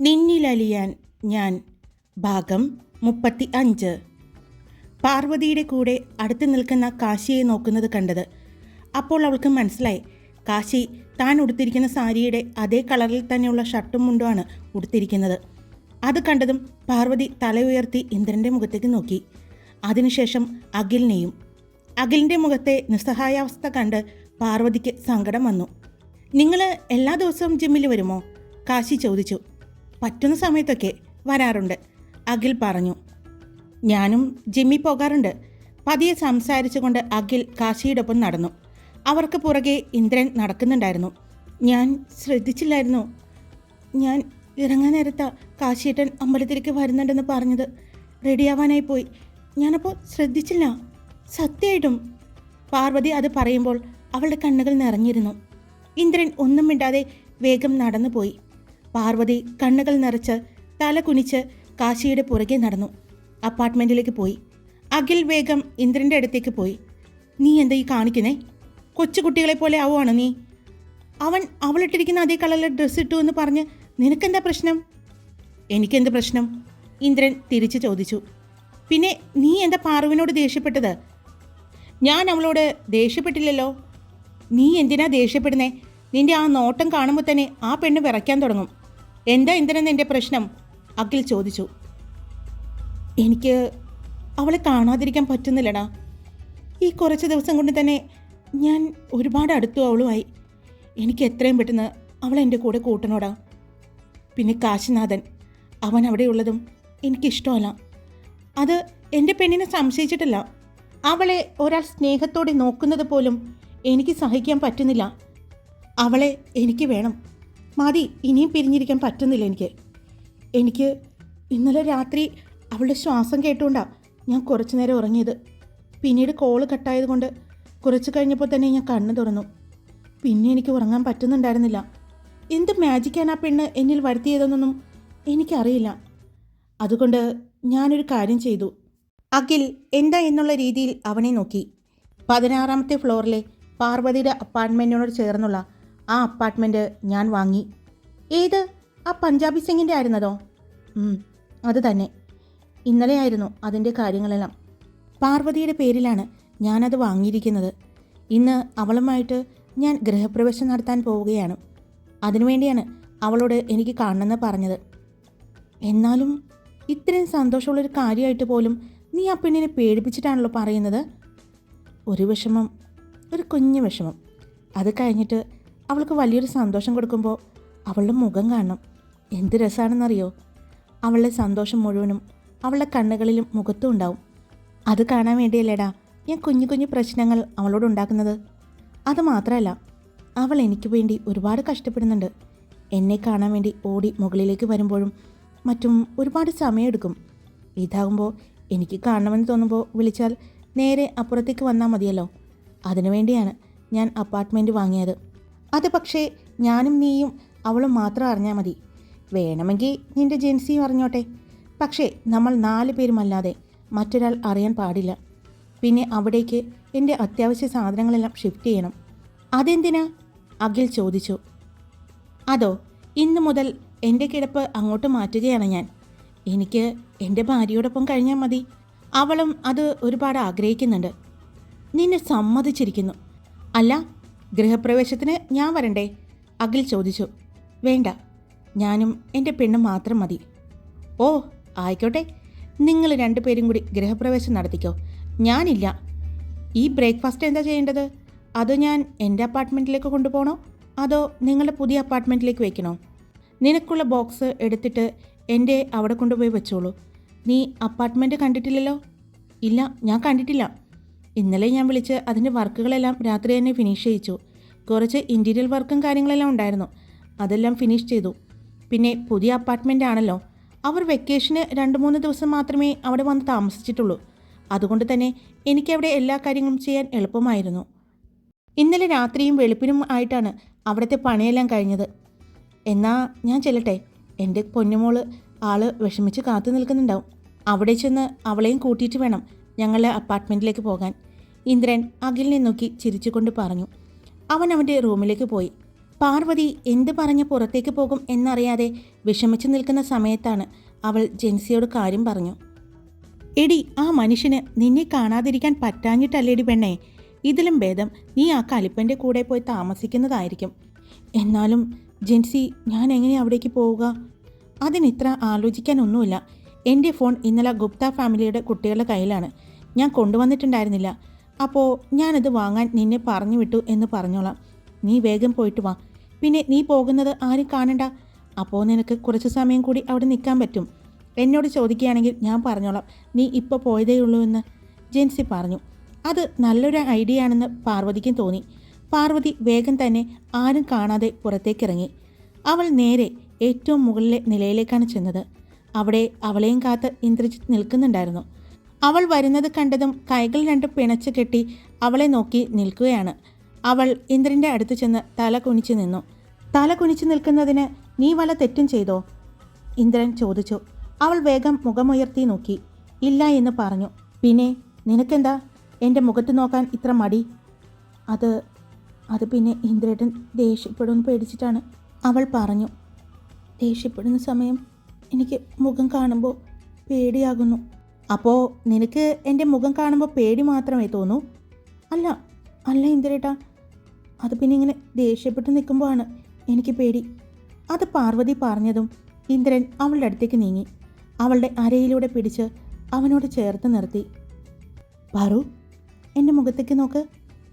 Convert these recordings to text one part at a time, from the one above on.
നിന്നിലലിയാൻ ഞാൻ ഭാഗം മുപ്പത്തി അഞ്ച് പാർവതിയുടെ കൂടെ അടുത്ത് നിൽക്കുന്ന കാശിയെ നോക്കുന്നത് കണ്ടത് അപ്പോൾ അവൾക്ക് മനസ്സിലായി. കാശി താൻ ഉടുത്തിരിക്കുന്ന സാരിയുടെ അതേ കളറിൽ തന്നെയുള്ള ഷർട്ടും മുണ്ടുമാണ് ഉടുത്തിരിക്കുന്നത്. അത് കണ്ടതും പാർവതി തല ഉയർത്തി ഇന്ദ്രന്റെ മുഖത്തേക്ക് നോക്കി. അതിനുശേഷം അഖിലിനെയും അഖിലിന്റെ മുഖത്തെ നിസ്സഹായാവസ്ഥ കണ്ട് പാർവതിക്ക് സങ്കടം വന്നു. നിങ്ങൾ എല്ലാ ദിവസവും ജിമ്മിൽ വരുമോ? കാശി ചോദിച്ചു. പറ്റുന്ന സമയത്തൊക്കെ വരാറുണ്ട്. അഖിൽ പറഞ്ഞു ഞാനും ജിമ്മി പോകാറുണ്ട്. പതിയെ സംസാരിച്ചുകൊണ്ട് അഖിൽ കാശിയോടൊപ്പം നടന്നു. അവർക്ക് പുറകെ ഇന്ദ്രൻ നടക്കുന്നുണ്ടായിരുന്നു. ഞാൻ ശ്രദ്ധിച്ചില്ലായിരുന്നു. ഞാൻ ഇറങ്ങാൻ നേരത്ത കാശിയേട്ടൻ അമ്പലത്തിലേക്ക് വരുന്നുണ്ടെന്ന് പറഞ്ഞത്. റെഡിയാവാനായി പോയി. ഞാനപ്പോൾ ശ്രദ്ധിച്ചില്ല. സത്യമായിട്ടും. പാർവതി അത് പറയുമ്പോൾ അവളുടെ കണ്ണുകൾ നിറഞ്ഞിരുന്നു. ഇന്ദ്രൻ ഒന്നും മിണ്ടാതെ വേഗം നടന്നുപോയി. പാർവതി കണ്ണുകൾ നിറച്ച് തല കുനിച്ച് കാശിയുടെ പുറകെ നടന്നു. അപ്പാർട്ട്മെന്റിലേക്ക് പോയി. അഖിൽ വേഗം ഇന്ദ്രന്റെ അടുത്തേക്ക് പോയി. നീ എന്താ ഈ കാണിക്കുന്നേ? കൊച്ചുകുട്ടികളെ പോലെ ആവുകയാണോ നീ? അവൻ അവളിട്ടിരിക്കുന്ന അതേ കളറിലെ ഡ്രസ്സ് ഇട്ടു എന്ന് പറഞ്ഞ് നിനക്കെന്താ പ്രശ്നം? എനിക്കെന്ത് പ്രശ്നം? ഇന്ദ്രൻ തിരിച്ചു ചോദിച്ചു. പിന്നെ നീ എന്താ പാറുവിനോട് ദേഷ്യപ്പെട്ടത്? ഞാൻ അവളോട് ദേഷ്യപ്പെട്ടില്ലല്ലോ. നീ എന്തിനാ ദേഷ്യപ്പെടുന്നേ? നിന്റെ ആ നോട്ടം കാണുമ്പോൾ തന്നെ ആ പെണ്ണ് വിറയ്ക്കാൻ തുടങ്ങും. എന്താ എന്തിനെന്ന് എന്റെ പ്രശ്നം? അഖിൽ ചോദിച്ചു. എനിക്ക് അവളെ കാണാതിരിക്കാൻ പറ്റുന്നില്ലടാ. ഈ കുറച്ച് ദിവസം കൊണ്ട് തന്നെ ഞാൻ ഒരുപാട് അടുത്തു അവളുമായി. എനിക്ക് എത്രയും പെട്ടെന്ന് അവളെ എന്റെ കൂടെ കൂട്ടണോടാ. പിന്നെ കാശിനാഥൻ അവൻ അവിടെ അവിടെയുള്ളതും എനിക്കിഷ്ടമല്ല. അത് എന്റെ പെണ്ണിനെ സംശയിച്ചിട്ടില്ല. അവളെ ഒരാൾ സ്നേഹത്തോടെ നോക്കുന്നത് പോലും എനിക്ക് സഹിക്കാൻ പറ്റുന്നില്ല. അവളെ എനിക്ക് വേണം. മതി ഇനിയും പിരിഞ്ഞിരിക്കാൻ പറ്റുന്നില്ല എനിക്ക്. എനിക്ക് ഇന്നലെ രാത്രി അവളുടെ ശ്വാസം കേട്ടുകൊണ്ടാണ് ഞാൻ കുറച്ചു നേരം ഉറങ്ങിയത്. പിന്നീട് കോൾ കട്ടായതുകൊണ്ട് കുറച്ച് കഴിഞ്ഞപ്പോൾ തന്നെ ഞാൻ കണ്ണു തുറന്നു. പിന്നെ എനിക്ക് ഉറങ്ങാൻ പറ്റുന്നുണ്ടായിരുന്നില്ല. എന്ത് മാജിക്കാണ് ആ പെണ്ണ് എന്നിൽ വരുത്തിയതെന്നൊന്നും എനിക്കറിയില്ല. അതുകൊണ്ട് ഞാനൊരു കാര്യം ചെയ്തു. അഖിൽ എന്താ എന്നുള്ള രീതിയിൽ അവനെ നോക്കി. പതിനാറാമത്തെ ഫ്ലോറിലെ പാർവതിയുടെ അപ്പാർട്ട്മെന്റിനോട് ചേർന്നുള്ള ആ അപ്പാർട്ട്മെന്റ് ഞാൻ വാങ്ങി. ഏത്? ആ പഞ്ചാബി സിംഗിന്റെ ആയിരുന്നതോ? അത് തന്നെ. ഇന്നലെ ആയിരുന്നു അതിന്റെ കാര്യങ്ങളെല്ലാം. പാർവതിയുടെ പേരിലാണ് ഞാനത് വാങ്ങിയിരിക്കുന്നത്. ഇന്ന് അവളുമായിട്ട് ഞാൻ ഗൃഹപ്രവേശം നടത്താൻ പോവുകയാണ്. അതിനുവേണ്ടിയാണ് അവളോട് എനിക്ക് കാണണമെന്ന് പറഞ്ഞത്. എന്നാലും ഇത്രയും സന്തോഷമുള്ളൊരു കാര്യമായിട്ട് പോലും നീ ആ പെണ്ണിനെ പേടിപ്പിച്ചിട്ടാണല്ലോ പറയുന്നത്? ഒരു വിഷമം ഒരു കുഞ്ഞു വിഷമം. അത് കഴിഞ്ഞിട്ട് അവൾക്ക് വലിയൊരു സന്തോഷം കൊടുക്കുമ്പോൾ അവളുടെ മുഖം കാണണം. എന്ത് രസമാണെന്നറിയോ അവളുടെ സന്തോഷം മുഴുവനും അവളുടെ കണ്ണുകളിലും മുഖത്തും ഉണ്ടാവും. അത് കാണാൻ വേണ്ടിയല്ലേടാ ഞാൻ കുഞ്ഞു കുഞ്ഞു പ്രശ്നങ്ങൾ അവളോട് ഉണ്ടാക്കുന്നത്? അത് മാത്രമല്ല അവൾ എനിക്ക് വേണ്ടി ഒരുപാട് കഷ്ടപ്പെടുന്നുണ്ട്. എന്നെ കാണാൻ വേണ്ടി ഓടി മുകളിലേക്ക് വരുമ്പോഴും മറ്റും ഒരുപാട് സമയമെടുക്കും. ഇതാകുമ്പോൾ എനിക്ക് കാണണമെന്ന് തോന്നുമ്പോൾ വിളിച്ചാൽ നേരെ അപ്പുറത്തേക്ക് വന്നാൽ മതിയല്ലോ. അതിനുവേണ്ടിയാണ് ഞാൻ അപ്പാർട്ട്മെന്റ് വാങ്ങിയത്. അത് പക്ഷേ ഞാനും നീയും അവളും മാത്രം അറിഞ്ഞാൽ മതി. വേണമെങ്കിൽ നിന്റെ ജെൻസിയും അറിഞ്ഞോട്ടെ. പക്ഷേ നമ്മൾ നാല് പേരുമല്ലാതെ മറ്റൊരാൾ അറിയാൻ പാടില്ല. പിന്നെ അവിടേക്ക് എന്റെ അത്യാവശ്യ സാധനങ്ങളെല്ലാം ഷിഫ്റ്റ് ചെയ്യണം. അതെന്തിനാ? അഖിൽ ചോദിച്ചു. അതോ ഇന്ന് മുതൽ എന്റെ കിടപ്പ് അങ്ങോട്ട് മാറ്റുകയാണ് ഞാൻ. എനിക്ക് എന്റെ ഭാര്യയോടൊപ്പം കഴിഞ്ഞാൽ മതി. അവളും അത് ഒരുപാട് ആഗ്രഹിക്കുന്നുണ്ട്. നിന്നെ സമ്മതിച്ചിരിക്കുന്നു. അല്ല ഗൃഹപ്രവേശത്തിന് ഞാൻ വരണ്ടേ? അഖിൽ ചോദിച്ചു. വേണ്ട ഞാനും എന്റെ പെണ്ണും മാത്രം മതി. ഓ ആയിക്കോട്ടെ. നിങ്ങൾ രണ്ടുപേരും കൂടി ഗൃഹപ്രവേശം നടത്തിക്കോ. ഞാനില്ല. ഈ ബ്രേക്ക്ഫാസ്റ്റ് എന്താ ചെയ്യേണ്ടത്? അത് ഞാൻ എന്റെ അപ്പാർട്ട്മെന്റിലേക്ക് കൊണ്ടുപോകണോ? അതോ നിങ്ങളുടെ പുതിയ അപ്പാർട്ട്മെന്റിലേക്ക് വെക്കണോ നിനക്കുള്ള ബോക്സ് എടുത്തിട്ട് എന്റെ അവിടെ കൊണ്ടുപോയി വെച്ചോളൂ. നീ അപ്പാർട്ട്മെന്റ് കണ്ടിട്ടില്ലല്ലോ? ഇല്ല ഞാൻ കണ്ടിട്ടില്ല. ഇന്നലെ ഞാൻ വിളിച്ച് അതിന്റെ വർക്കുകളെല്ലാം രാത്രി തന്നെ ഫിനിഷ് ചെയ്യിച്ചു. കുറച്ച് ഇന്റീരിയൽ വർക്കും കാര്യങ്ങളെല്ലാം ഉണ്ടായിരുന്നു. അതെല്ലാം ഫിനിഷ് ചെയ്തു. പിന്നെ പുതിയ അപ്പാർട്ട്മെന്റ് ആണല്ലോ. അവർ വെക്കേഷന് രണ്ട് മൂന്ന് ദിവസം മാത്രമേ അവിടെ വന്ന് താമസിച്ചിട്ടുള്ളൂ. അതുകൊണ്ട് തന്നെ എനിക്കവിടെ എല്ലാ കാര്യങ്ങളും ചെയ്യാൻ എളുപ്പമായിരുന്നു. ഇന്നലെ രാത്രിയും വെളുപ്പിനും ആയിട്ടാണ് അവിടുത്തെ പണിയെല്ലാം കഴിഞ്ഞത്. എന്നാ ഞാൻ ചെല്ലട്ടെ. എന്റെ പൊന്നുമോൾ ആൾ വിഷമിച്ച് കാത്തു നിൽക്കുന്നുണ്ടാവും. അവിടെ ചെന്ന് അവളെയും കൂട്ടിയിട്ട് വേണം ഞങ്ങളുടെ അപ്പാർട്ട്മെന്റിലേക്ക് പോകാൻ. ഇന്ദ്രൻ അഖിലിനെ നോക്കി ചിരിച്ചുകൊണ്ട് പറഞ്ഞു. അവൻ അവന്റെ റൂമിലേക്ക് പോയി. പാർവതി എന്ത് പറഞ്ഞ് പുറത്തേക്ക് പോകും എന്നറിയാതെ വിഷമിച്ചു നിൽക്കുന്ന സമയത്താണ് അവൾ ജെൻസിയോട് കാര്യം പറഞ്ഞു. എടി ആ മനുഷ്യന് നിന്നെ കാണാതിരിക്കാൻ പറ്റാഞ്ഞിട്ടല്ലേടി പെണ്ണേ? ഇതിലും ഭേദം നീ ആ കലിപ്പന്റെ കൂടെ പോയി താമസിക്കുന്നതായിരിക്കും. എന്നാലും ജെൻസി ഞാൻ എങ്ങനെ അവിടേക്ക് പോവുക? അതിനിത്ര ആലോചിക്കാനൊന്നുമില്ല. എന്റെ ഫോൺ ഇന്നലെ ഗുപ്ത ഫാമിലിയുടെ കുട്ടികളുടെ കയ്യിലാണ്. ഞാൻ കൊണ്ടുവന്നിട്ടുണ്ടായിരുന്നില്ല. അപ്പോൾ ഞാനത് വാങ്ങാൻ നിന്നെ പറഞ്ഞു വിട്ടു എന്ന് പറഞ്ഞോളാം. നീ വേഗം പോയിട്ട് വാ. പിന്നെ നീ പോകുന്നത് ആരും കാണണ്ട. അപ്പോൾ നിനക്ക് കുറച്ച് സമയം കൂടി അവിടെ നിൽക്കാൻ പറ്റും. എന്നോട് ചോദിക്കുകയാണെങ്കിൽ ഞാൻ പറഞ്ഞോളാം. നീ ഇപ്പോൾ പോയതേ ഉള്ളൂ എന്ന് ജെൻസി പറഞ്ഞു. അത് നല്ലൊരു ഐഡിയ ആണെന്ന് പാർവതിക്കും തോന്നി. പാർവതി വേഗം തന്നെ ആരും കാണാതെ പുറത്തേക്കിറങ്ങി. അവൾ നേരെ ഏറ്റവും മുകളിലെ നിലയിലേക്കാണ് ചെന്നത്. അവിടെ അവളെയും കാത്ത് ഇന്ദ്രജിത്ത് നിൽക്കുന്നുണ്ടായിരുന്നു. അവൾ വരുന്നത് കണ്ടതും കൈകൾ രണ്ടും പിണച്ചു കെട്ടി അവളെ നോക്കി നിൽക്കുകയാണ്. അവൾ ഇന്ദ്രന്റെ അടുത്ത് ചെന്ന് തല കുനിച്ച് നിന്നു. തല കുനിച്ച് നിൽക്കുന്നതിന് നീ വല തെറ്റും ചെയ്തോ? ഇന്ദ്രൻ ചോദിച്ചു. അവൾ വേഗം മുഖമുയർത്തി നോക്കി. ഇല്ല എന്ന് പറഞ്ഞു. പിന്നെ നിനക്കെന്താ? എന്റെ മുഖത്ത് നോക്കാൻ ഇത്ര മടി? അത് അത് പിന്നെ ഇന്ദ്രേട്ടൻ ദേഷ്യപ്പെടുമെന്ന് പേടിച്ചിട്ടാണ്. അവൾ പറഞ്ഞു. ദേഷ്യപ്പെടുന്ന സമയം എനിക്ക് മുഖം കാണുമ്പോൾ പേടിയാകുന്നു. അപ്പോൾ നിനക്ക് എന്റെ മുഖം കാണുമ്പോൾ പേടി മാത്രമേ തോന്നൂ? അല്ല അല്ല ഇന്ദ്രേട്ടാ. അത് പിന്നെ ഇങ്ങനെ ദേഷ്യപ്പെട്ട് നിൽക്കുമ്പോഴാണ് എനിക്ക് പേടി. അത് പാർവതി പറഞ്ഞതും ഇന്ദ്രൻ അവളുടെ അടുത്തേക്ക് നീങ്ങി. അവളുടെ അരയിലൂടെ പിടിച്ച് അവനോട് ചേർത്ത് നിർത്തി. പാറു എന്റെ മുഖത്തേക്ക് നോക്ക്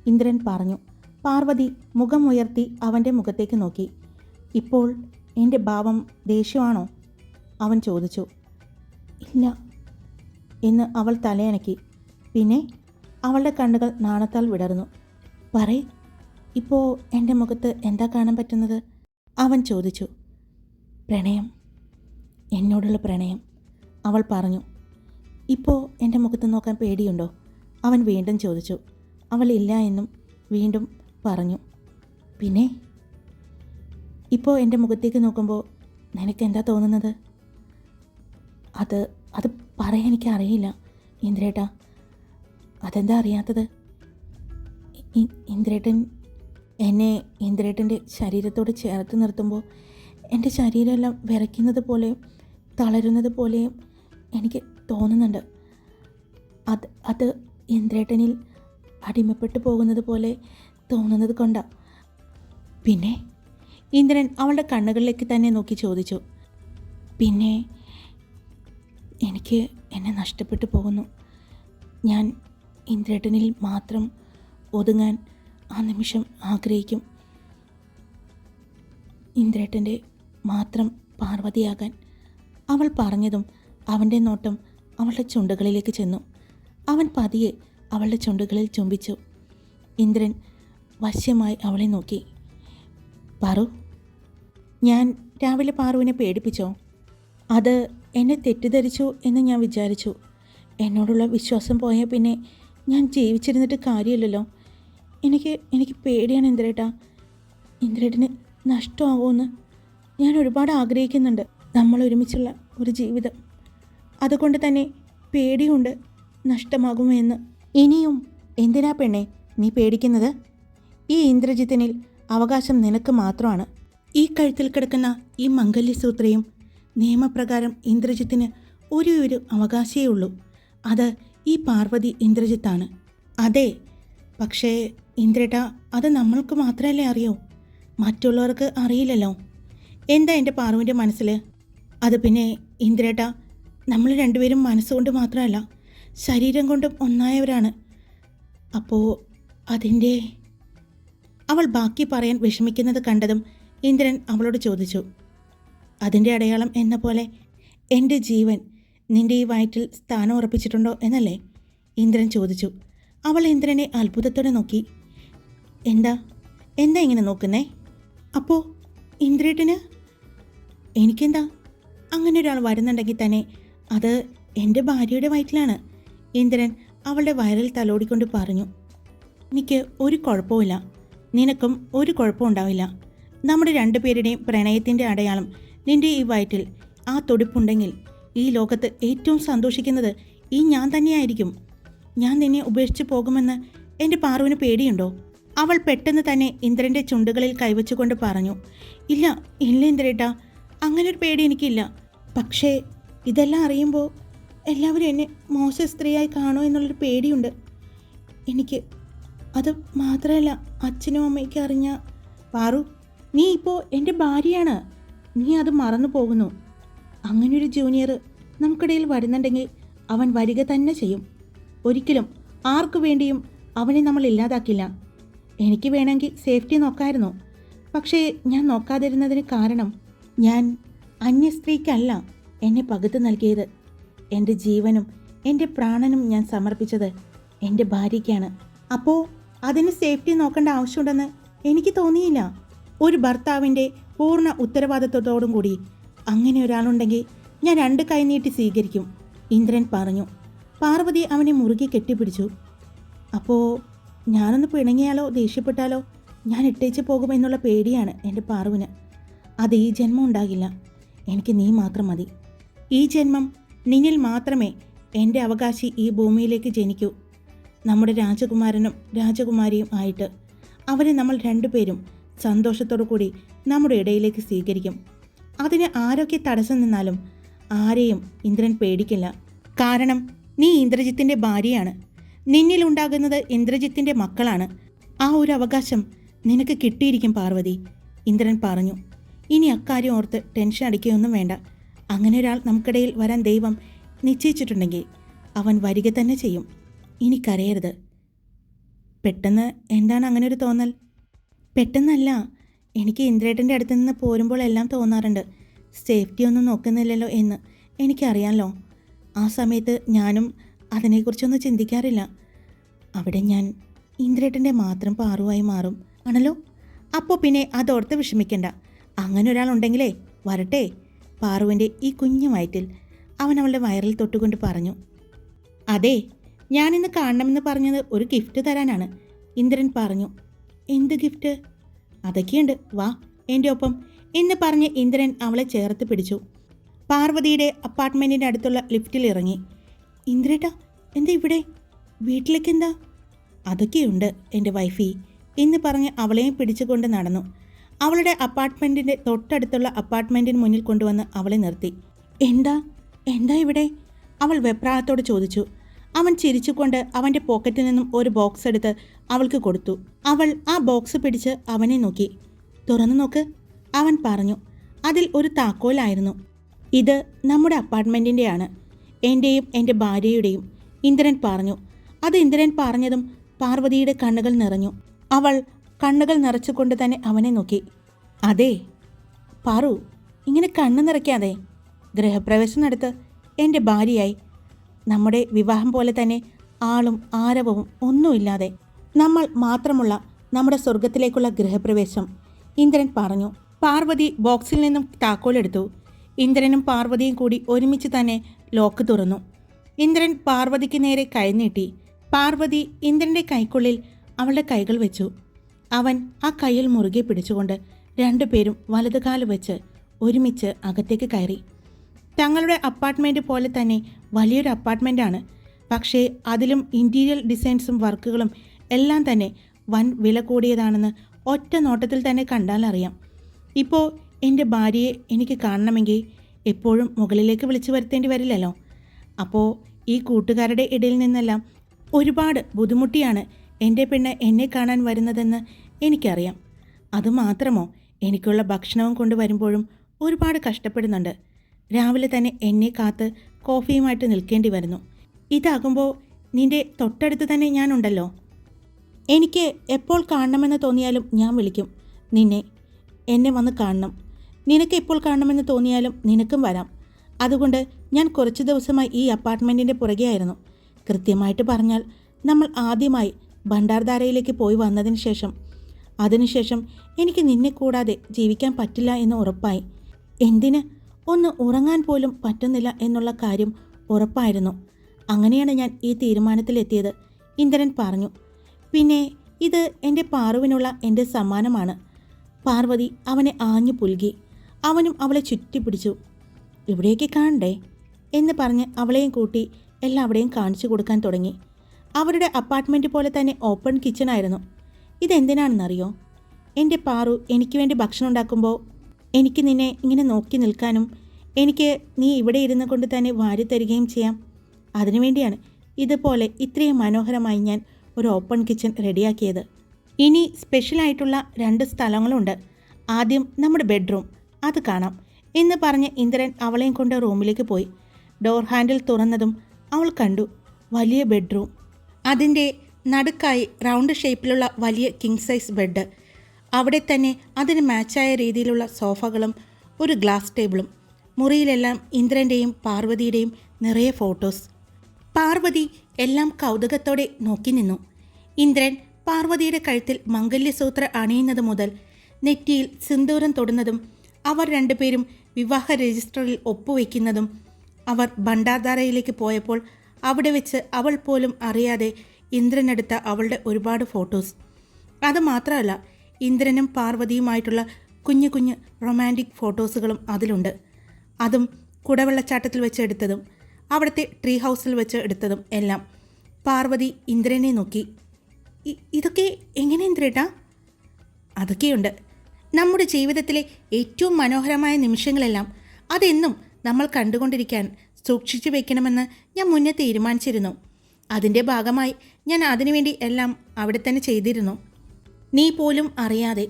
ഇന്ദ്രൻ പറഞ്ഞു. പാർവതി മുഖം ഉയർത്തി അവന്റെ മുഖത്തേക്ക് നോക്കി. ഇപ്പോൾ എന്റെ ഭാവം ദേഷ്യമാണോ? അവൻ ചോദിച്ചു. ഇല്ല എന്ന് അവൾ തലയണക്കി പിന്നെ അവളുടെ കണ്ണുകൾ നാണത്താൽ വിടർന്നു. പറയ് ഇപ്പോൾ എന്റെ മുഖത്ത് എന്താ കാണാൻ പറ്റുന്നത്? അവൻ ചോദിച്ചു. പ്രണയം. എന്നോടുള്ള പ്രണയം അവൾ പറഞ്ഞു. ഇപ്പോൾ എന്റെ മുഖത്ത് നോക്കാൻ പേടിയുണ്ടോ? അവൻ വീണ്ടും ചോദിച്ചു. അവൾ ഇല്ല എന്നും വീണ്ടും പറഞ്ഞു. പിന്നെ? ഇപ്പോൾ എന്റെ മുഖത്തേക്ക് നോക്കുമ്പോൾ നിനക്ക് എന്താ തോന്നുന്നത്? അത് അത് പറയാൻ എനിക്ക് അറിയില്ല ഇന്ദ്രേട്ടാ അതെന്താ അറിയാത്തത്? ഇന്ദ്രേട്ടൻ എന്നെ ഇന്ദ്രേട്ടന്റെ ശരീരത്തോട് ചേർത്ത് നിർത്തുമ്പോൾ എന്റെ ശരീരമെല്ലാം വിറയ്ക്കുന്നത് പോലെയും തളരുന്നത് പോലെയും എനിക്ക് തോന്നുന്നുണ്ട്. അത് അത് ഇന്ദ്രേട്ടനിൽ അടിമപ്പെട്ടു പോകുന്നത് പോലെ തോന്നുന്നത് കൊണ്ടാണ് പിന്നെ ഇന്ദ്രൻ അവളുടെ കണ്ണുകളിലേക്ക് തന്നെ നോക്കി ചോദിച്ചു. പിന്നെ എനിക്ക് എന്നെ നഷ്ടപ്പെട്ടു പോകുന്നു. ഞാൻ ഇന്ദ്രേട്ടനിൽ മാത്രം ഒതുങ്ങാൻ ആ നിമിഷം ആഗ്രഹിക്കും. ഇന്ദ്രേട്ടന്റെ മാത്രം പാർവതിയാകാൻ അവൾ പറഞ്ഞതും അവന്റെ നോട്ടം അവളുടെ ചുണ്ടുകളിലേക്ക് ചെന്നു. അവൻ പതിയെ അവളുടെ ചുണ്ടുകളിൽ ചുംബിച്ചു. ഇന്ദ്രൻ വശ്യമായി അവളെ നോക്കി. പാറു ഞാൻ രാവിലെ പാറുവിനെ പേടിപ്പിച്ചോ? അത് എന്നെ തെറ്റിദ്ധരിച്ചു എന്ന് ഞാൻ വിചാരിച്ചു. എന്നോടുള്ള വിശ്വാസം പോയ പിന്നെ ഞാൻ ജീവിച്ചിരുന്നിട്ട് കാര്യമില്ലല്ലോ. എനിക്ക് എനിക്ക് പേടിയാണ് ഇന്ദ്രേട്ടാ. ഇന്ദ്രേട്ടന് നഷ്ടമാകുമെന്ന് ഞാൻ ഒരുപാട് ആഗ്രഹിക്കുന്നുണ്ട്. നമ്മൾ ഒരുമിച്ചുള്ള ഒരു ജീവിതം. അതുകൊണ്ട് തന്നെ പേടിയുണ്ട് നഷ്ടമാകുമോ എന്ന് ഇനിയും എന്തിനാ പെണ്ണെ നീ പേടിക്കുന്നത്? ഈ ഇന്ദ്രജിത്തിനിൽ അവകാശം നിനക്ക് മാത്രമാണ്. ഈ കഴുത്തിൽ കിടക്കുന്ന ഈ മംഗല്യസൂത്രയും നിയമപ്രകാരം ഇന്ദ്രജിത്തിന് ഒരേ ഒരു അവകാശമേ ഉള്ളൂ അത് ഈ പാർവതി ഇന്ദ്രജിത്താണ്. അതെ പക്ഷേ ഇന്ദ്രേട്ട അത് നമ്മൾക്ക് മാത്രമല്ലേ അറിയൂ? മറ്റുള്ളവർക്ക് അറിയില്ലല്ലോ. എന്താ എന്റെ പാറുവിന്റെ മനസ്സിൽ അത് പിന്നെ ഇന്ദ്രേട്ട നമ്മൾ രണ്ടുപേരും മനസ്സുകൊണ്ട് മാത്രമല്ല ശരീരം കൊണ്ടും ഒന്നായവരാണ്. അപ്പോൾ അതിന്റെ അവൾ ബാക്കി പറയാൻ വിഷമിക്കുന്നത് കണ്ടതും ഇന്ദ്രൻ അവളോട് ചോദിച്ചു. അതിന്റെ അടയാളം എന്ന പോലെ എന്റെ ജീവൻ നിന്റെ ഈ വയറ്റിൽ സ്ഥാനം ഉറപ്പിച്ചിട്ടുണ്ടോ എന്നല്ലേ ഇന്ദ്രൻ ചോദിച്ചു. അവൾ ഇന്ദ്രനെ അത്ഭുതത്തോടെ നോക്കി. എന്താ? എന്താ ഇങ്ങനെ നോക്കുന്നേ? അപ്പോൾ ഇന്ദ്രേട്ടന്? എനിക്കെന്താ? അങ്ങനെ ഒരാൾ വരുന്നുണ്ടെങ്കിൽ തന്നെ അത് എന്റെ ഭാര്യയുടെ വയറ്റിലാണ്. ഇന്ദ്രൻ അവളുടെ വയറിൽ തലോടിക്കൊണ്ട് പറഞ്ഞു. എനിക്ക് ഒരു കുഴപ്പമില്ല നിനക്കും ഒരു കുഴപ്പമുണ്ടാവില്ല നമ്മുടെ രണ്ടുപേരുടെയും പ്രണയത്തിന്റെ അടയാളം നിന്റെ ഈ വയറ്റിൽ ആ തൊടിപ്പുണ്ടെങ്കിൽ ഈ ലോകത്ത് ഏറ്റവും സന്തോഷിക്കുന്നത് ഈ ഞാൻ തന്നെയായിരിക്കും. ഞാൻ നിന്നെ ഉപേക്ഷിച്ച് പോകുമെന്ന് എന്റെ പാറുവിന് പേടിയുണ്ടോ? അവൾ പെട്ടെന്ന് തന്നെ ഇന്ദ്രന്റെ ചുണ്ടുകളിൽ കൈവച്ചുകൊണ്ട് പറഞ്ഞു ഇല്ല ഇല്ല ഇന്ദ്രേട്ടാ അങ്ങനൊരു പേടി എനിക്കില്ല. പക്ഷേ ഇതെല്ലാം അറിയുമ്പോൾ എല്ലാവരും എന്നെ മോശ സ്ത്രീയായി കാണുമോ എന്നുള്ളൊരു പേടിയുണ്ട്. എനിക്ക് അത് മാത്രമല്ല അച്ഛനും അമ്മയ്ക്ക് അറിഞ്ഞ പാറു നീ ഇപ്പോൾ എന്റെ ഭാര്യയാണ്. നീ അത് മറന്നു പോകുന്നു. അങ്ങനൊരു ജൂനിയർ നമുക്കിടയിൽ വരുന്നുണ്ടെങ്കിൽ അവൻ വരിക തന്നെ ചെയ്യും. ഒരിക്കലും ആർക്കു വേണ്ടിയും അവനെ നമ്മൾ ഇല്ലാതാക്കില്ല. എനിക്ക് വേണമെങ്കിൽ സേഫ്റ്റി നോക്കായിരുന്നു. പക്ഷേ ഞാൻ നോക്കാതിരുന്നതിന് കാരണം ഞാൻ അന്യ സ്ത്രീക്കല്ല എന്നെ പകുത്തു നൽകിയത്. എന്റെ ജീവനും എന്റെ പ്രാണനും ഞാൻ സമർപ്പിച്ചത് എന്റെ ഭാര്യയ്ക്കാണ്. അപ്പോൾ അതിന് സേഫ്റ്റി നോക്കേണ്ട ആവശ്യമുണ്ടെന്ന് എനിക്ക് തോന്നിയില്ല. ഒരു ഭർത്താവിന്റെ പൂർണ ഉത്തരവാദിത്വത്തോടും കൂടി അങ്ങനെ ഒരാളുണ്ടെങ്കിൽ ഞാൻ രണ്ട് കൈനീട്ടി സ്വീകരിക്കും ഇന്ദ്രൻ പറഞ്ഞു. പാർവതി അവനെ മുറുകെ കെട്ടിപ്പിടിച്ചു. അപ്പോൾ ഞാനൊന്ന് പിണങ്ങിയാലോ ദേഷ്യപ്പെട്ടാലോ? ഞാൻ ഇട്ടേച്ച് പോകുമെന്നുള്ള പേടിയാണ് എന്റെ പാറുവിന് അത് ഈ ജന്മം ഉണ്ടാകില്ല. എനിക്ക് നീ മാത്രം മതി. ഈ ജന്മം നിന്നിൽ മാത്രമേ എന്റെ അവകാശി ഈ ഭൂമിയിലേക്ക് ജനിക്കൂ. നമ്മുടെ രാജകുമാരനും രാജകുമാരിയും ആയിട്ട് അവരെ നമ്മൾ രണ്ടുപേരും സന്തോഷത്തോടു കൂടി നമ്മുടെ ഇടയിലേക്ക് സ്വീകരിക്കും. അതിന് ആരൊക്കെ തടസ്സം നിന്നാലും ആരെയും ഇന്ദ്രൻ പേടിക്കില്ല. കാരണം നീ ഇന്ദ്രജിത്തിന്റെ ഭാര്യയാണ്. നിന്നിലുണ്ടാകുന്നത് ഇന്ദ്രജിത്തിന്റെ മക്കളാണ്. ആ ഒരു അവകാശം നിനക്ക് കിട്ടിയിരിക്കും പാർവതി ഇന്ദ്രൻ പറഞ്ഞു. ഇനി അക്കാര്യം ഓർത്ത് ടെൻഷൻ അടിക്കുകയൊന്നും വേണ്ട. അങ്ങനെ ഒരാൾ നമുക്കിടയിൽ വരാൻ ദൈവം നിശ്ചയിച്ചിട്ടുണ്ടെങ്കിൽ അവൻ വരിക തന്നെ ചെയ്യും. ഇനി കരയരുത്. പെട്ടെന്ന് എന്താണ് അങ്ങനെ ഒരു തോന്നൽ? പെട്ടെന്നല്ല. എനിക്ക് ഇന്ദ്രേട്ടന്റെ അടുത്ത് നിന്ന് പോരുമ്പോൾ എല്ലാം തോന്നാറുണ്ട്. സേഫ്റ്റി ഒന്നും നോക്കുന്നില്ലല്ലോ എന്ന് എനിക്കറിയാമല്ലോ ആ സമയത്ത് ഞാനും അതിനെക്കുറിച്ചൊന്നും ചിന്തിക്കാറില്ല. അവിടെ ഞാൻ ഇന്ദ്രേട്ടന്റെ മാത്രം പാറുവായി മാറും. ആണല്ലോ? അപ്പോൾ പിന്നെ അതോർത്ത് വിഷമിക്കണ്ട. അങ്ങനെ ഒരാളുണ്ടെങ്കിലേ വരട്ടെ. പാറുവിന്റെ ഈ കുഞ്ഞു വയറ്റിൽ അവൻ അവളുടെ വയറിൽ തൊട്ടുകൊണ്ട് പറഞ്ഞു അതെ ഞാനിന്ന് കാണണമെന്ന് പറഞ്ഞത് ഒരു ഗിഫ്റ്റ് തരാനാണ് ഇന്ദ്രൻ പറഞ്ഞു. എന്ത് ഗിഫ്റ്റ്? അതൊക്കെയുണ്ട്. വാ എന്റെ ഒപ്പം. എന്ന് പറഞ്ഞ് ഇന്ദ്രൻ അവളെ ചേർത്ത് പിടിച്ചു. പാർവതിയുടെ അപ്പാർട്ട്മെന്റിന്റെ അടുത്തുള്ള ലിഫ്റ്റിൽ ഇറങ്ങി. ഇന്ദ്രേട്ടാ എന്താ ഇവിടെ? വീട്ടിലേക്ക് എന്താ അതൊക്കെയുണ്ട് എന്റെ വൈഫി എന്ന് പറഞ്ഞ് അവളെയും പിടിച്ചുകൊണ്ട് നടന്നു. അവളുടെ അപ്പാർട്ട്മെന്റിന്റെ തൊട്ടടുത്തുള്ള അപ്പാർട്ട്മെന്റിന് മുന്നിൽ കൊണ്ടുവന്ന് അവളെ നിർത്തി. എന്താ? എന്താ ഇവിടെ? അവൾ വെപ്രാളത്തോട് ചോദിച്ചു. അവൻ ചിരിച്ചുകൊണ്ട് അവന്റെ പോക്കറ്റിൽ നിന്നും ഒരു ബോക്സ് എടുത്ത് അവൾക്ക് കൊടുത്തു. അവൾ ആ ബോക്സ് പിടിച്ച് അവനെ നോക്കി. തുറന്നു നോക്ക് അവൻ പറഞ്ഞു. അതിൽ ഒരു താക്കോലായിരുന്നു. ഇത് നമ്മുടെ അപ്പാർട്ട്മെന്റിന്റെയാണ് എന്റെയും എന്റെ ഭാര്യയുടെയും ഇന്ദ്രൻ പറഞ്ഞു. അത് ഇന്ദ്രൻ പറഞ്ഞതും പാർവതിയുടെ കണ്ണുകൾ നിറഞ്ഞു. അവൾ കണ്ണുകൾ നിറച്ചുകൊണ്ട് തന്നെ അവനെ നോക്കി. അതെ പറു ഇങ്ങനെ കണ്ണു നിറയ്ക്കാതെ ഗൃഹപ്രവേശം നടത്ത് എന്റെ ഭാര്യയായി നമ്മുടെ വിവാഹം പോലെ തന്നെ ആളും ആരവവും ഒന്നുമില്ലാതെ നമ്മൾ മാത്രമുള്ള നമ്മുടെ സ്വർഗത്തിലേക്കുള്ള ഗൃഹപ്രവേശം. ഇന്ദ്രൻ പറഞ്ഞു പാർവതി ബോക്സിൽ നിന്നും താക്കോലെടുത്തു ഇന്ദ്രനും പാർവതിയും കൂടി ഒരുമിച്ച് തന്നെ ലോക്ക് തുറന്നു. ഇന്ദ്രൻ പാർവതിക്ക് നേരെ കൈനീട്ടി പാർവതി ഇന്ദ്രന്റെ കൈക്കുള്ളിൽ അവളുടെ കൈകൾ വെച്ചു. അവൻ ആ കയ്യിൽ മുറുകെ പിടിച്ചുകൊണ്ട് രണ്ടുപേരും വലതുകാൽ വെച്ച് ഒരുമിച്ച് അകത്തേക്ക് കയറി. തങ്ങളുടെ അപ്പാർട്ട്മെന്റ് പോലെ തന്നെ വലിയൊരു അപ്പാർട്ട്മെന്റാണ് പക്ഷേ അതിലും ഇന്റീരിയൽ ഡിസൈൻസും വർക്കുകളും എല്ലാം തന്നെ വൻ വില കൂടിയതാണെന്ന് ഒറ്റ നോട്ടത്തിൽ തന്നെ കണ്ടാൽ അറിയാം. ഇപ്പോൾ എന്റെ ഭാര്യയെ എനിക്ക് കാണണമെങ്കിൽ എപ്പോഴും മുകളിലേക്ക് വിളിച്ചു വരുത്തേണ്ടി വരില്ലല്ലോ. അപ്പോൾ ഈ കൂട്ടുകാരുടെ ഇടയിൽ നിന്നെല്ലാം ഒരുപാട് ബുദ്ധിമുട്ടിയാണ് എന്റെ പെണ്ണ് എന്നെ കാണാൻ വരുന്നതെന്ന് എനിക്കറിയാം. അതുമാത്രമോ എനിക്കുള്ള ഭക്ഷണവും കൊണ്ടുവരുമ്പോഴും ഒരുപാട് കഷ്ടപ്പെടുന്നുണ്ട്. രാവിലെ തന്നെ എന്നെ കാത്ത് കോഫിയുമായിട്ട് നിൽക്കേണ്ടി വരുന്നു. ഇതാകുമ്പോൾ നിന്റെ തൊട്ടടുത്ത് തന്നെ ഞാനുണ്ടല്ലോ. എനിക്ക് എപ്പോൾ കാണണമെന്ന് തോന്നിയാലും ഞാൻ വിളിക്കും. നിന്നെ എന്നെ വന്ന് കാണണം. നിനക്ക് എപ്പോൾ കാണണമെന്ന് തോന്നിയാലും നിനക്കും വരാം. അതുകൊണ്ട് ഞാൻ കുറച്ച് ദിവസമായി ഈ അപ്പാർട്ട്മെന്റിന്റെ പുറകെയായിരുന്നു കൃത്യമായിട്ട് പറഞ്ഞാൽ നമ്മൾ ആദ്യമായി ഭണ്ഡാർധാരയിലേക്ക് പോയി വന്നതിന് ശേഷം അതിനുശേഷം എനിക്ക് നിന്നെ കൂടാതെ ജീവിക്കാൻ പറ്റില്ല എന്ന് ഉറപ്പായി. എന്തിന്? ഒന്ന് ഉറങ്ങാൻ പോലും പറ്റുന്നില്ല എന്നുള്ള കാര്യം ഉറപ്പായിരുന്നു. അങ്ങനെയാണ് ഞാൻ ഈ തീരുമാനത്തിലെത്തിയത് ഇന്ദ്രൻ പറഞ്ഞു. പിന്നെ ഇത് എന്റെ പാർവിനുള്ള എന്റെ സമ്മാനമാണ്. പാർവതി അവനെ ആഞ്ഞു പുൽകി. അവനും അവളെ ചുറ്റിപ്പിടിച്ചു. ഇവിടേക്ക് കാണണ്ടേ? എന്ന് പറഞ്ഞ് അവളെയും കൂട്ടി എല്ലാവരുടെയും കാണിച്ചു കൊടുക്കാൻ തുടങ്ങി. അവരുടെ അപ്പാർട്ട്മെന്റ് പോലെ തന്നെ ഓപ്പൺ കിച്ചണായിരുന്നു. ഇതെന്തിനാണെന്നറിയോ? എന്റെ പാറു എനിക്ക് വേണ്ടി ഭക്ഷണം ഉണ്ടാക്കുമ്പോൾ എനിക്ക് നിന്നെ ഇങ്ങനെ നോക്കി നിൽക്കാനും എനിക്ക് നീ ഇവിടെ ഇരുന്ന് കൊണ്ട് തന്നെ വാരി തരികയും ചെയ്യാം. അതിനുവേണ്ടിയാണ് ഇതുപോലെ ഇത്രയും മനോഹരമായി ഞാൻ ഒരു ഓപ്പൺ കിച്ചൺ റെഡിയാക്കിയത്. ഇനി സ്പെഷ്യലായിട്ടുള്ള രണ്ട് സ്ഥലങ്ങളുണ്ട്. ആദ്യം നമ്മുടെ ബെഡ്റൂം അത് കാണാം. എന്ന് പറഞ്ഞ് ഇന്ദ്രൻ അവളെയും കൊണ്ട് റൂമിലേക്ക് പോയി. ഡോർ ഹാൻഡിൽ തുറന്നതും അവൾ കണ്ടു വലിയ ബെഡ്റൂം അതിന്റെ നടുക്കായി റൗണ്ട് ഷേപ്പിലുള്ള വലിയ കിങ് സൈസ് ബെഡ് അവിടെ തന്നെ അതിന് മാച്ചായ രീതിയിലുള്ള സോഫകളും ഒരു ഗ്ലാസ് ടേബിളും മുറിയിലെല്ലാം ഇന്ദ്രന്റെയും പാർവതിയുടെയും നിറയെ ഫോട്ടോസ്. പാർവതി എല്ലാം കൗതുകത്തോടെ നോക്കി നിന്നു. ഇന്ദ്രൻ പാർവതിയുടെ കഴുത്തിൽ മംഗല്യസൂത്ര അണിയുന്നത് മുതൽ നെറ്റിയിൽ സിന്ദൂരം തൊടുന്നതും അവർ രണ്ടുപേരും വിവാഹ രജിസ്റ്ററിൽ ഒപ്പുവെക്കുന്നതും അവർ ഭണ്ഡാധാരയിലേക്ക് പോയപ്പോൾ അവിടെ വെച്ച് അവൾ പോലും അറിയാതെ ഇന്ദ്രനെടുത്ത അവളുടെ ഒരുപാട് ഫോട്ടോസ്. അത് മാത്രമല്ല ഇന്ദ്രനും പാർവതിയുമായിട്ടുള്ള കുഞ്ഞു കുഞ്ഞു റൊമാന്റിക് ഫോട്ടോസുകളും അതിലുണ്ട്. അതും കുടവെള്ളച്ചാട്ടത്തിൽ വെച്ച് എടുത്തതും അവിടുത്തെ ട്രീ ഹൗസിൽ വെച്ച് എടുത്തതും എല്ലാം പാർവതി ഇന്ദ്രനെ നോക്കി. ഇതൊക്കെ എങ്ങനെ ഇന്ദ്രേട്ടാ? അതൊക്കെയുണ്ട്. നമ്മുടെ ജീവിതത്തിലെ ഏറ്റവും മനോഹരമായ നിമിഷങ്ങളെല്ലാം അതെന്നും നമ്മൾ കണ്ടുകൊണ്ടിരിക്കാൻ സൂക്ഷിച്ചു വെക്കണമെന്ന് ഞാൻ മുന്നേ തീരുമാനിച്ചിരുന്നു. അതിന്റെ ഭാഗമായി ഞാൻ അതിനുവേണ്ടി എല്ലാം അവിടെ തന്നെ ചെയ്തിരുന്നു. നീ പോലും അറിയാതെ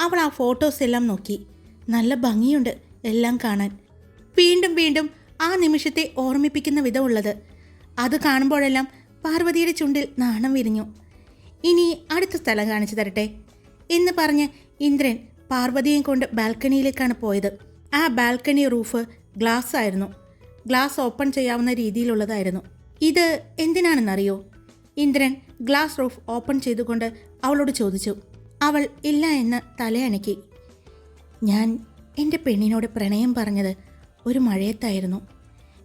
അവൾ ആ ഫോട്ടോസ് എല്ലാം നോക്കി. നല്ല ഭംഗിയുണ്ട് എല്ലാം കാണാൻ. വീണ്ടും വീണ്ടും ആ നിമിഷത്തെ ഓർമ്മിപ്പിക്കുന്ന വിധമുള്ളത്. അത് കാണുമ്പോഴെല്ലാം പാർവതിയുടെ ചുണ്ടിൽ നാണം വിരിഞ്ഞു. ഇനി അടുത്ത സ്ഥലം കാണിച്ചു തരട്ടെ എന്ന് പറഞ്ഞ് ഇന്ദ്രൻ പാർവതിയും കൊണ്ട് ബാൽക്കണിയിലേക്കാണ് പോയത്. ആ ബാൽക്കണി റൂഫ് ഗ്ലാസ് ആയിരുന്നു. ഗ്ലാസ് ഓപ്പൺ ചെയ്യാവുന്ന രീതിയിലുള്ളതായിരുന്നു. ഇത് എന്തിനാണെന്നറിയോ? ഇന്ദ്രൻ ഗ്ലാസ് റൂഫ് ഓപ്പൺ ചെയ്തുകൊണ്ട് അവളോട് ചോദിച്ചു അവൾ ഇല്ല എന്ന് തലയണക്കി ഞാൻ എന്റെ പെണ്ണിനോട് പ്രണയം പറഞ്ഞത് ഒരു മഴയത്തായിരുന്നു.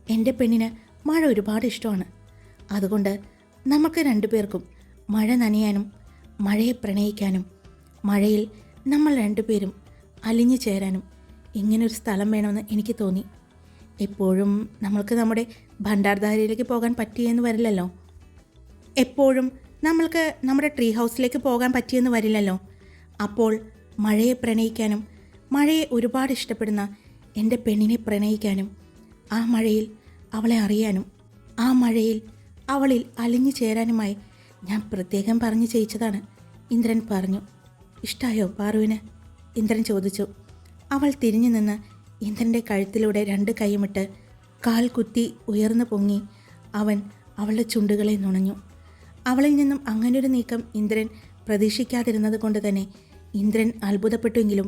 എന്റെ പെണ്ണിന് മഴ ഒരുപാട് ഇഷ്ടമാണ്. അതുകൊണ്ട് നമുക്ക് രണ്ടുപേർക്കും മഴ നനയാനും മഴയെ പ്രണയിക്കാനും മഴയിൽ നമ്മൾ രണ്ടുപേരും അലിഞ്ഞു ചേരാനും ഇങ്ങനൊരു സ്ഥലം വേണമെന്ന് എനിക്ക് തോന്നി. എപ്പോഴും നമ്മൾക്ക് നമ്മുടെ ഭണ്ഡാരധാരയിലേക്ക് പോകാൻ പറ്റിയെന്ന് വരില്ലല്ലോ. എപ്പോഴും നമ്മൾക്ക് നമ്മുടെ ട്രീ ഹൗസിലേക്ക് പോകാൻ പറ്റിയെന്ന് വരില്ലല്ലോ. അപ്പോൾ മഴയെ പ്രണയിക്കാനും മഴയെ ഒരുപാട് ഇഷ്ടപ്പെടുന്ന എന്റെ പെണ്ണിനെ പ്രണയിക്കാനും ആ മഴയിൽ അവളെ അറിയാനും ആ മഴയിൽ അവളിൽ അലിഞ്ഞു ചേരാനുമായി ഞാൻ പ്രത്യേകം പറഞ്ഞു ചെയ്യിച്ചതാണ്. ഇന്ദ്രൻ പറഞ്ഞു ഇഷ്ടായോ പാറുവിന്? ഇന്ദ്രൻ ചോദിച്ചു. അവൾ തിരിഞ്ഞു നിന്ന് ഇന്ദ്രന്റെ കഴുത്തിലൂടെ രണ്ട് കൈയുമിട്ട് കാൽ കുത്തി ഉയർന്നു പൊങ്ങി അവൻ അവളുടെ ചുണ്ടുകളെ നുണഞ്ഞു. അവളിൽ നിന്നും അങ്ങനൊരു നീക്കം ഇന്ദ്രൻ പ്രതീക്ഷിക്കാതിരുന്നത് കൊണ്ട് തന്നെ ഇന്ദ്രൻ അത്ഭുതപ്പെട്ടുവെങ്കിലും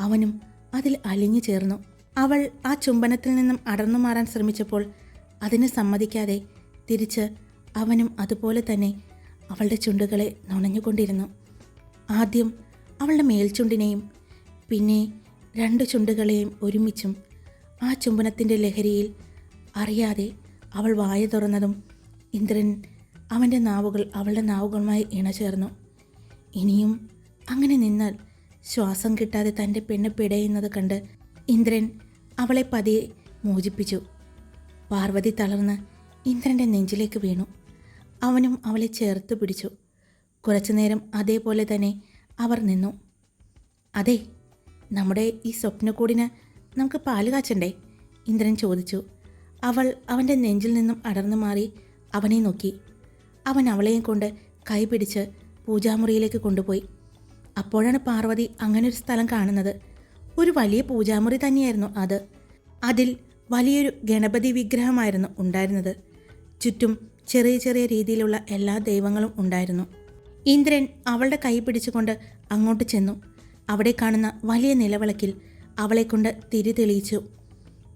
അവനും അതിൽ അലിഞ്ഞു ചേർന്നു. അവൾ ആ ചുംബനത്തിൽ നിന്നും അടർന്നു മാറാൻ ശ്രമിച്ചപ്പോൾ അതിന് സമ്മതിക്കാതെ തിരിച്ച് അവനും അതുപോലെ തന്നെ അവളുടെ ചുണ്ടുകളെ നുണഞ്ഞുകൊണ്ടിരുന്നു. ആദ്യം അവളുടെ മേൽചുണ്ടിനെയും പിന്നെ രണ്ട് ചുണ്ടുകളെയും ഒരുമിച്ചും ആ ചുംബനത്തിന്റെ ലഹരിയിൽ അറിയാതെ അവൾ വായ തുറന്നതും ഇന്ദ്രൻ അവന്റെ നാവുകൾ അവളുടെ നാവുകളുമായി ഇണചേർന്നു. ഇനിയും അങ്ങനെ നിന്നാൽ ശ്വാസം കിട്ടാതെ തന്റെ പെണ്ണ് പിടയുന്നത് കണ്ട് ഇന്ദ്രൻ അവളെ പതിയെ മോചിപ്പിച്ചു. പാർവതി തളർന്ന് ഇന്ദ്രന്റെ നെഞ്ചിലേക്ക് വീണു. അവനും അവളെ ചേർത്ത് പിടിച്ചു. കുറച്ചുനേരം അതേപോലെ തന്നെ അവർ നിന്നു. അതെ നമ്മുടെ ഈ സ്വപ്നക്കൂടിന് നമുക്ക് പാൽ കാച്ചണ്ടേ? ഇന്ദ്രൻ ചോദിച്ചു. അവൾ അവന്റെ നെഞ്ചിൽ നിന്നും അടർന്നു മാറി അവനെ നോക്കി. അവൻ അവളെയും കൊണ്ട് കൈപിടിച്ച് പൂജാമുറിയിലേക്ക് കൊണ്ടുപോയി. അപ്പോഴാണ് പാർവതി അങ്ങനെ ഒരു സ്ഥലം കാണുന്നത്. ഒരു വലിയ പൂജാമുറി തന്നെയായിരുന്നു അത്. അതിൽ വലിയൊരു ഗണപതി വിഗ്രഹമായിരുന്നു ഉണ്ടായിരുന്നത്. ചുറ്റും ചെറിയ ചെറിയ രീതിയിലുള്ള എല്ലാ ദൈവങ്ങളും ഉണ്ടായിരുന്നു. ഇന്ദ്രൻ അവളുടെ കൈ പിടിച്ചുകൊണ്ട് അങ്ങോട്ട് ചെന്നു. അവിടെ കാണുന്ന വലിയ നിലവിളക്കിൽ അവളെക്കൊണ്ട് തിരി തെളിയിച്ചു.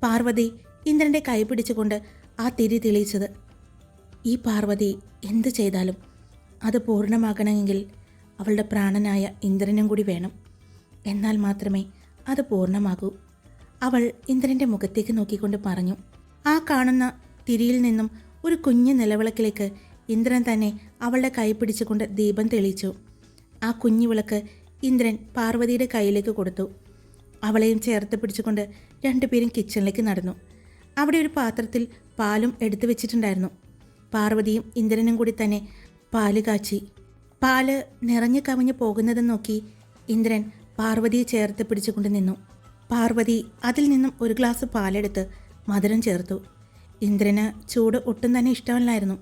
പാർവതി ഇന്ദ്രന്റെ കൈ പിടിച്ചുകൊണ്ട് ആ തിരി തെളിയിച്ചത് ഈ പാർവതി എന്ത് ചെയ്താലും അത് പൂർണമാകണമെങ്കിൽ അവളുടെ പ്രാണനായ ഇന്ദ്രനും കൂടി വേണം. എന്നാൽ മാത്രമേ അത് പൂർണമാകൂ. അവൾ ഇന്ദ്രന്റെ മുഖത്തേക്ക് നോക്കിക്കൊണ്ട് പറഞ്ഞു ആ കാണുന്ന തിരിയിൽ നിന്നും ഒരു കുഞ്ഞു നിലവിളക്കിലേക്ക് ഇന്ദ്രൻ തന്നെ അവളുടെ കൈ പിടിച്ചുകൊണ്ട് ദീപം തെളിയിച്ചു. ആ കുഞ്ഞു വിളക്ക് ഇന്ദ്രൻ പാർവതിയുടെ കയ്യിലേക്ക് കൊടുത്തു. അവളെയും ചേർത്ത് പിടിച്ചുകൊണ്ട് രണ്ടുപേരും കിച്ചണിലേക്ക് നടന്നു. അവിടെ ഒരു പാത്രത്തിൽ പാലും എടുത്തു വെച്ചിട്ടുണ്ടായിരുന്നു പാർവതിയും ഇന്ദ്രനും കൂടി തന്നെ പാൽ കാച്ചി. പാൽ നിറഞ്ഞു കവിഞ്ഞു പോകുന്നത് നോക്കി ഇന്ദ്രൻ പാർവതിയെ ചേർത്ത് പിടിച്ചുകൊണ്ട് നിന്നു. പാർവതി അതിൽ നിന്നും ഒരു ഗ്ലാസ് പാലെടുത്ത് മധുരം ചേർത്തു. ഇന്ദ്രന് ചൂട് ഒട്ടും തന്നെ ഇഷ്ടമല്ലായിരുന്നു.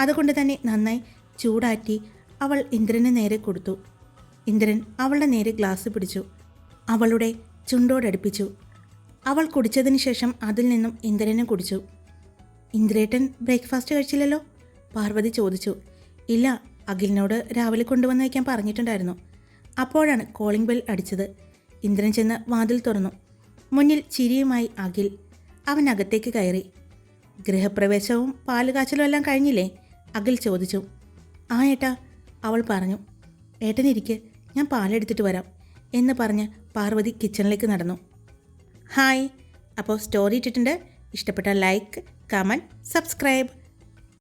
അതുകൊണ്ട് തന്നെ നന്നായി ചൂടാറ്റി അവൾ ഇന്ദ്രന് നേരെ കൊടുത്തു. ഇന്ദ്രൻ അവളുടെ നേരെ ഗ്ലാസ് പിടിച്ചു. അവളുടെ ചുണ്ടോടടുപ്പിച്ചു. അവൾ കുടിച്ചതിന് ശേഷം അതിൽ നിന്നും ഇന്ദ്രനെ കുടിച്ചു. ഇന്ദ്രേട്ടൻ ബ്രേക്ക്ഫാസ്റ്റ് കഴിച്ചില്ലല്ലോ? പാർവതി ചോദിച്ചു. ഇല്ല അഖിലിനോട് രാവിലെ കൊണ്ടുവന്ന് വയ്ക്കാൻ പറഞ്ഞിട്ടുണ്ടായിരുന്നു. അപ്പോഴാണ് കോളിംഗ് ബെൽ അടിച്ചത്. ഇന്ദ്രൻ ചെന്ന് വാതിൽ തുറന്നു. മുന്നിൽ ചിരിയുമായി അഖിൽ അവൻ അകത്തേക്ക് കയറി. ഗൃഹപ്രവേശവും പാലുകാച്ചലും എല്ലാം കഴിഞ്ഞില്ലേ? അഖിൽ ചോദിച്ചു. ആ ഏട്ടാ അവൾ പറഞ്ഞു. ഏട്ടനിരിക്ക് ഞാൻ പാലെടുത്തിട്ട് വരാം എന്ന് പറഞ്ഞ് പാർവതി കിച്ചണിലേക്ക് നടന്നു. ഹായ് അപ്പോൾ സ്റ്റോറി ഇട്ടിട്ടുണ്ട്? ഇഷ്ടപ്പെട്ട ലൈക്ക് കമന്റ് സബ്സ്ക്രൈബ്.